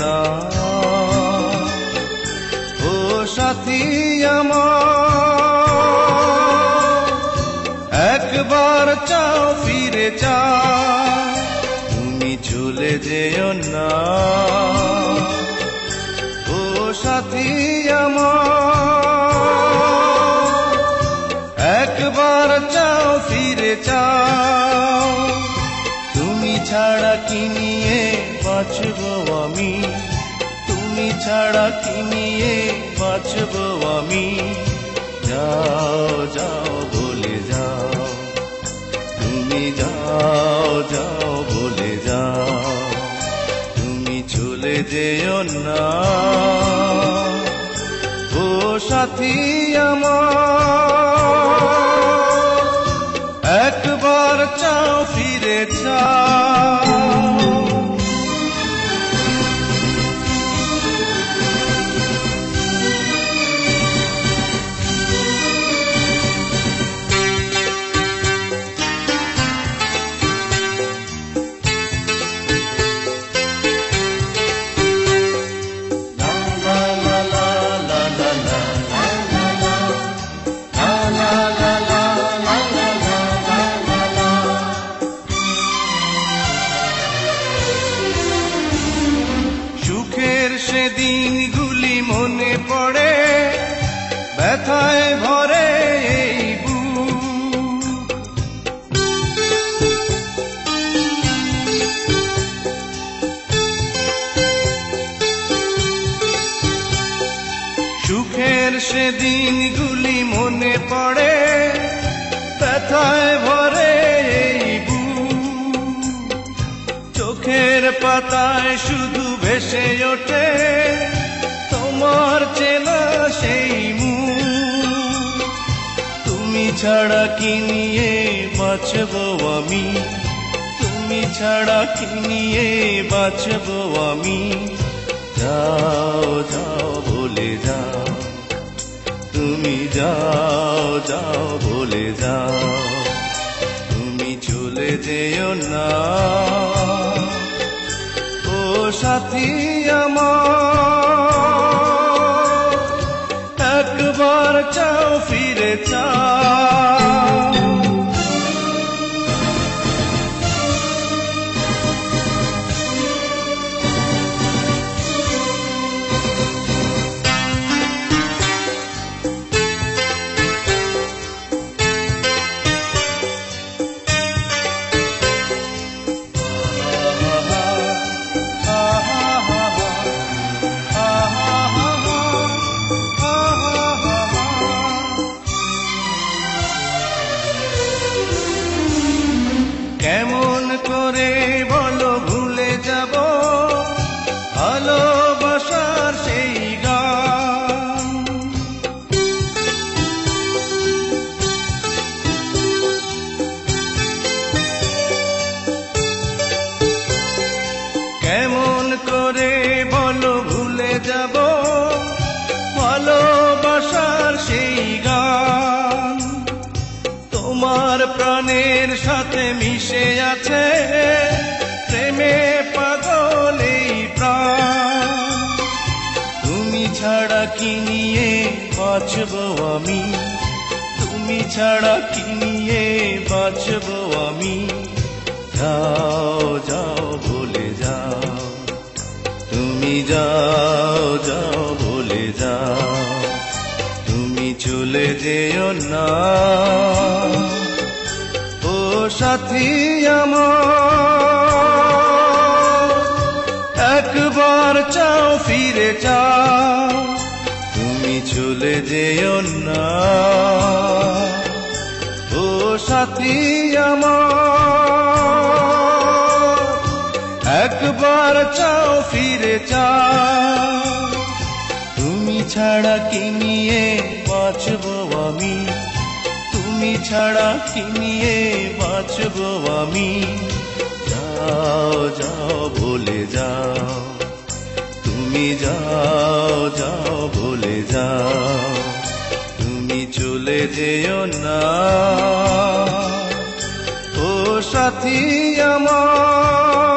না। ও সাথী আমার, একবার চাও ফিরে চাও তুমি ঝুলে যেও না। ও সাথী আমার, একবার চাও ফিরে চাও তুমি ছাড়া কি বাঁচব আমি? তুমি ছাড়া কি নিয়ে বাঁচব আমি? যাও যাও বলে যাও। তুমি যাও যাও বলে যাও। তুমি চলে যেও না। ও সাথী আমার। সুখের সে দিনগুলি মনে পড়ে, ব্যথায় ভরে এই। সুখের সে দিনগুলি মনে পড়ে, ব্যথায় ভরে চোখের পাতায় শুধু ভেসে ওঠে, তোমার চেনা সেই মুখ। তুমি ছাড়া কি নিয়ে বাঁচব আমি? তুমি ছাড়া কি নিয়ে বাঁচব আমি? যাও যাও বলে যাও। তুমি যাও যাও বলে যাও। তুমি চলে যেও না। সাথী আমার। বাঁচব আমি? তুমি ছাড়া কি নিয়ে বাঁচব আমি? যাও যাও, বলে যাও। তুমি যাও যাও, বলে যাও। তুমি চলে যেও না। ও সাথী আমার, একবার চাও, ফিরে চাও। তুমি চলে যেও না। ও সাথী আমার, একবার চাও ফিরে চাও তুমি ছাড়া কি নিয়ে বাঁচব আমি? তুমি ছাড়া কি নিয়ে বাঁচব আমি? যাও যাও, বলে যাও। তুমি যাও যাও। বলে যাও তুমি চলে যেও না। ও সাথী আমার